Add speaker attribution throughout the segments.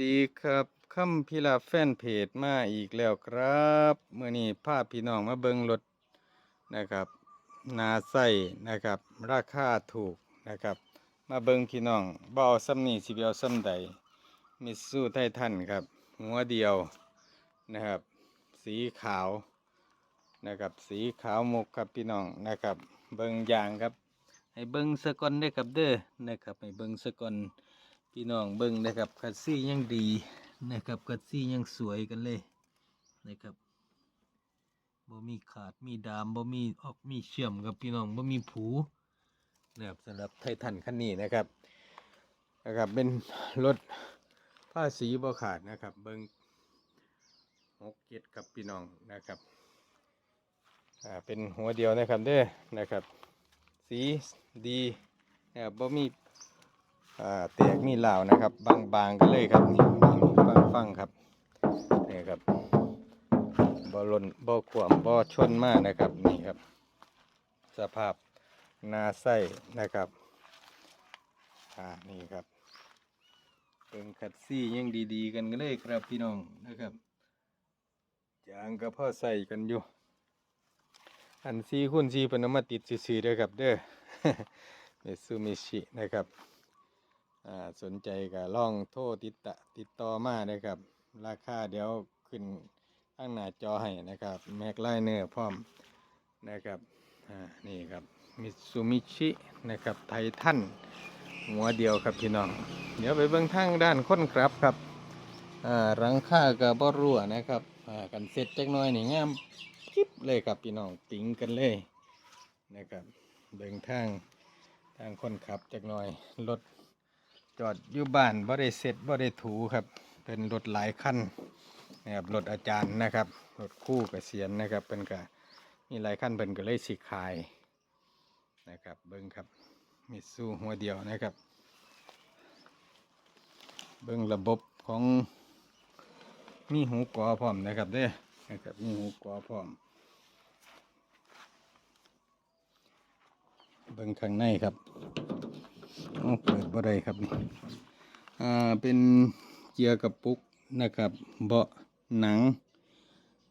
Speaker 1: ดีครับคำพิลาแฟนเพจมาอีกแล้วครับเมื่อนี้พาพพี่น้องมาเบิงรถนะครับ นาใส่นะครับ ราคาถูกนะครับ มาเบิงพี่น้องเอาซ้ำนี่สิเบียซ้ำใดมิตซูไททันครับ หัวเดียวนะครับ สีขาวนะครับ สีขาวมุกครับพี่น้องนะครับ เบิงยางครับ ให้เบิงสกอนได้ครับเด้อนะครับให้เบิงสก่อน พี่น้องเบิ่งนะครับคัดซี่ยังดีนะครับคัดซี่ยังสวยกันเลยนะครับบ่มีขาดมีดามบ่มีออกมีเชื่อมครับพี่น้องบ่มีผูนะครับสำหรับไททันคันนี้นะครับนะครับเป็นรถผ้าสีบ่ขาดนะครับเบิ่งหกเจ็ดครับพี่น้องนะครับอ่าเป็นหัวเดียวนะครับเด้อนะครับ สีดีนะครับบ่มี แตกนี่ลานะครับ บางๆกันเลยครับนี่ฟังฟังๆครับนี่ครับบ่ลนบ่ขวมบ่ชนมากนะครับนี่ครับ สภาพนาไส้นะครับอ่านี่ครับเป็นขัดซี่ยังดีๆ กันกันเลยครับพี่น้องนะครับจางก็พ่อใส่กันอยู่ อันซีคุณซีเพนมาติดซื่อๆเด้อครับเด้อเมซูมิชินะครับ สนใจก็ล่องโทรติดตติดต่อมานะครับ ราคาเดี๋ยวขึ้นข้างหน้าจอให้นะครับ แม็กไลเนอร์พร้อมนะครับนี่ครับมิตซูมิชินะครับไททันหัวเดียวครับพี่น้อง เดี๋ยวไปเบื้องทางด้านค้นครับครับอ่ารังค่ากับ่รั่วนะครับอ่ากันเสร็จจักน่อยนี่งามกิ๊บเลยครับพี่น้องติ๋งกันเลยนะครับเบื้องทางทางคนขับจักน่อยรถ จอดอยู่บ้านบ่ได้เสร็จบ่ได้ถูครับ เป็นรถหลายคันนะครับรถอาจารย์นะครับรถคู่เกษียณนะครับเป็นกะมีหลายคันเป็นก็เลยสิขายนะครับเบิ้งครับมีสู้หัวเดียวนะครับ เบิ้งระบบของมีหูกอพร้อมนะครับเด้นะครับมีหูกอพร้อม เบิ้งข้างในครับ เปิดบ่ได้ครับนี่อ่าเป็นเกียร์กระปุกนะครับเบาะหนัง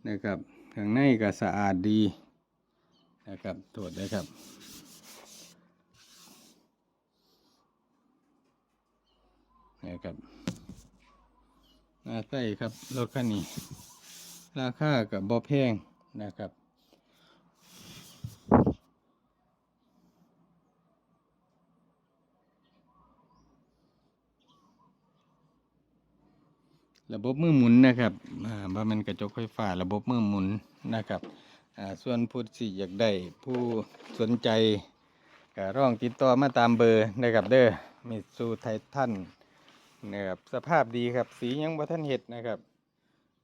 Speaker 1: นะครับข้างในก็สะอาดดีนะครับตรวจได้ครับนะครับน่าใส่ครับรถคันนี้ ราคากับบ่แพงนะครับ ระบบมือหมุนนะครับอ่าบ่แมันกระจกไฟฟ้าระบบมือหมุนนะครับอ่าส่วนผู้ที่อยากได้ผู้สนใจก็ร้องติดต่อมาตามเบอร์นะครับเด้อมิตซูไททันนะครับสภาพดีครับสียังบ่ทันเห็ดนะครับ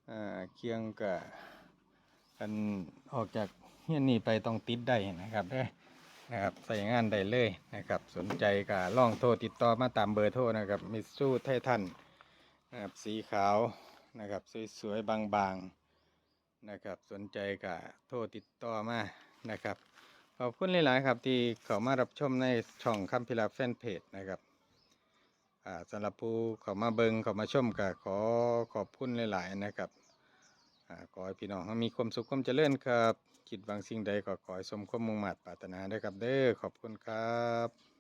Speaker 1: อ่าเคียงกับกันออกจากเฮียนี่ไปต้องติดได้นะครับเด้อนะครับใส่งานได้เลยนะครับ สนใจก็ลองโทรติดต่อมาตามเบอร์โทรนะครับมิตซูไททัน นะครับสีขาวนะครับสวยๆบางๆนะครับสนใจก็โทรติดต่อมานะครับขอบคุณหลาย ๆ ครับที่เข้ามารับชมในช่องคำพิลาแฟนเพจนะครับอ่าสำหรับผู้เข้ามาเบิงเข้ามาชมก็ขอขอบคุณหลาย ๆ นะครับอ่าขอให้พี่น้องมีความสุขความเจริญครับคิดบางสิ่งใดก็ขอให้สมความมุ่งมั่นปรารถนาด้วยครับเด้อขอบคุณครับ